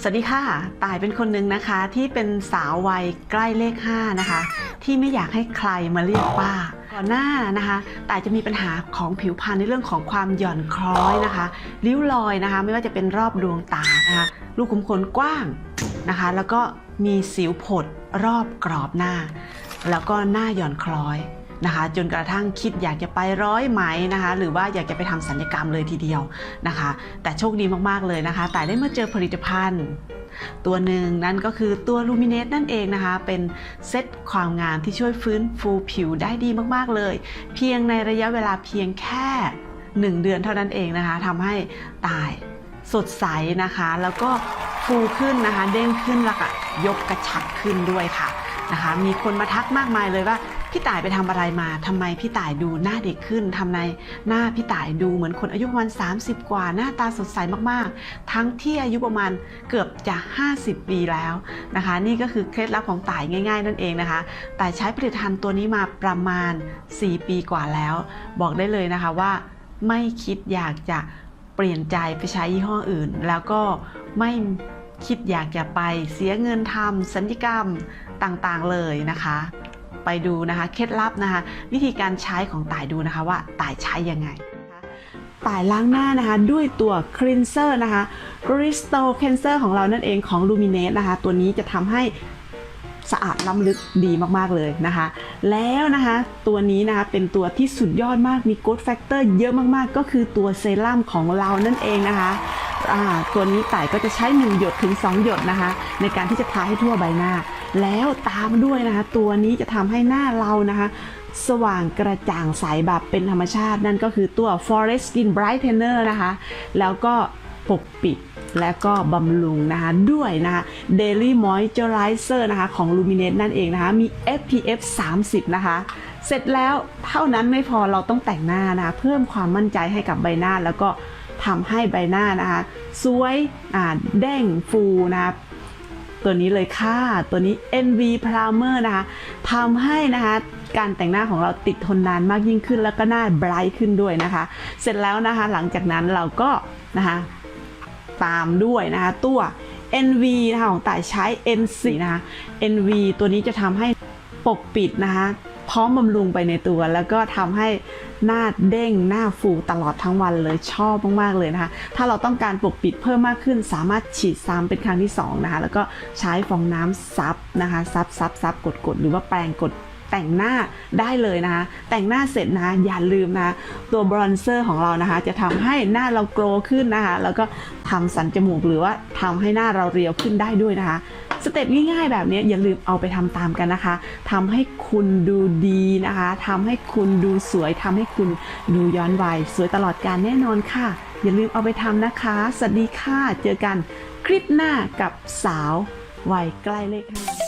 สวัสดีค่ะ ตายเป็นคนหนึ่งนะคะที่เป็นสาววัยใกล้เลข 5 นะคะ ที่ไม่อยากให้ใครมาเรียกป้า ก่อนหน้านะคะตายจะมีปัญหาของผิวพรรณในเรื่องของความหย่อนคล้อยนะคะ ริ้วรอยนะคะ ไม่ว่าจะเป็นรอบดวงตานะคะลูกขุมขนกว้างนะคะ แล้วก็มีสิวผดรอบกรอบหน้า แล้วก็หน้าหย่อนคล้อย นะคะ จนกระทั่งคิดอยากจะไปร้อยไหมนะคะ หรือว่าอยากจะไปทำสัญญกรรมเลยทีเดียวนะคะ แต่โชคดีมากๆเลยนะคะ แต่ได้มาเจอผลิตภัณฑ์ตัวหนึ่งนั่นก็คือตัวลูมิเนตนั่นเองนะคะ เป็นเซตความงามที่ช่วยฟื้นฟูผิวได้ดีมากๆเลย เพียงในระยะเวลาเพียงแค่ 1 เดือนเท่านั้นเองนะคะทำให้ตายสดใสนะคะ แล้วก็ฟูขึ้นนะคะ เด้งขึ้นแล้วก็ยกกระชับขึ้นด้วยค่ะนะคะ มีคนมาทักมากมายเลยว่า พี่ต่ายไปทำอะไรมาทำไมพี่ต่ายดูหน้าเด็กขึ้นทำไมหน้าพี่ต่ายดูเหมือนคนอายุประมาณ 30 กว่า หน้าตาสดใสมากๆ ทั้งที่อายุประมาณเกือบจะ 50 ปีแล้วนะคะ นี่ก็คือเคล็ดลับของต่ายง่าย ๆ นั่นเองนะคะต่ายใช้ผลิตภัณฑ์ตัวนี้มาประมาณ 4 ปีกว่าแล้ว บอกได้เลยนะคะว่าไม่คิดอยากจะเปลี่ยนใจไปใช้ยี่ห้ออื่น แล้วก็ไม่คิดอยากจะไปเสียเงินทำสัญญกรรมต่างๆเลยนะคะ ไปดูนะคะเคล็ดลับนะคะ วิธีการใช้ของต่ายดูนะคะว่าต่ายใช้ยังไงต่ายล้างหน้านะคะด้วยตัว cleanser นะคะ restore cleanser ของเรานั่นเองของ luminate นะคะ ตัวนี้จะทำให้สะอาดล้ำลึกดีมากๆเลยนะคะ แล้วนะคะตัวนี้นะคะเป็นตัวที่สุดยอดมากมี growth factor เยอะมากๆ ก็คือตัวเซรั่มของเรานั่นเองนะคะ ตัวนี้ต่ายก็จะใช้1หยดถึง 2 หยดนะคะ ในการที่จะทาให้ทั่วใบหน้า แล้วตามด้วยนะคะ ตัวนี้จะทำให้หน้าเรานะคะ สว่างกระจ่างใสแบบเป็นธรรมชาติ นั่นก็คือตัว Forest Skin Brightener นะคะ แล้วก็ปกปิดและก็บำรุงนะคะ ด้วยนะคะ Daily Moisturizer นะคะ ของ Luminate นั่นเองนะคะ มี SPF 30 นะคะ เสร็จแล้วเท่านั้นไม่พอเราต้องแต่งหน้านะะเพิ่มความมั่นใจให้กับใบหน้าแล้วก็ ทำให้ใบหน้านะคะสวยอ่าเด้งฟูนะคะตัวนี้เลยค่ะ ตัวนี้ NV Primer นะคะทำให้นะคะการแต่งหน้าของเราติดทนนานมากยิ่งขึ้น แล้วก็หน้าไบรท์ขึ้นด้วยนะคะ เสร็จแล้วนะคะหลังจากนั้นเราก็นะคะตามด้วยนะคะตัว NV นะคะของต่ายใช้ N4 นะคะ NV ตัวนี้จะทำให้ปกปิดนะคะ พร้อมบำรุงไปในตัว แล้วก็ทำให้หน้าเด้งหน้าฟูตลอดทั้งวันเลยชอบมากๆเลยนะคะ ถ้าเราต้องการปกปิดเพิ่มมากขึ้น สามารถฉีดซ้ำเป็นครั้งที่2นะคะแล้วก็ใช้ฟองน้ำซับนะคะซับซับซับกดกดหรือว่าแปรงกดแต่งหน้าได้เลยนะคะ แต่งหน้าเสร็จนะอย่าลืมนะ ตัวบรอนเซอร์ของเรานะคะ จะทำให้หน้าเราโกลขึ้นนะคะ แล้วก็ทำสันจมูกหรือว่าทำให้หน้าเราเรียวขึ้นได้ด้วยนะคะ สเต็ปง่ายๆ แบบนี้อย่าลืมเอาไปทำตามกันนะคะทำให้คุณดูดีนะคะทำให้คุณดูสวยทำให้คุณดูย้อนวัยสวยตลอดการแน่นอนค่ะ อย่าลืมเอาไปทำนะคะ สวัสดีค่ะ เจอกันคลิปหน้ากับสาววัยใกล้เลขห้า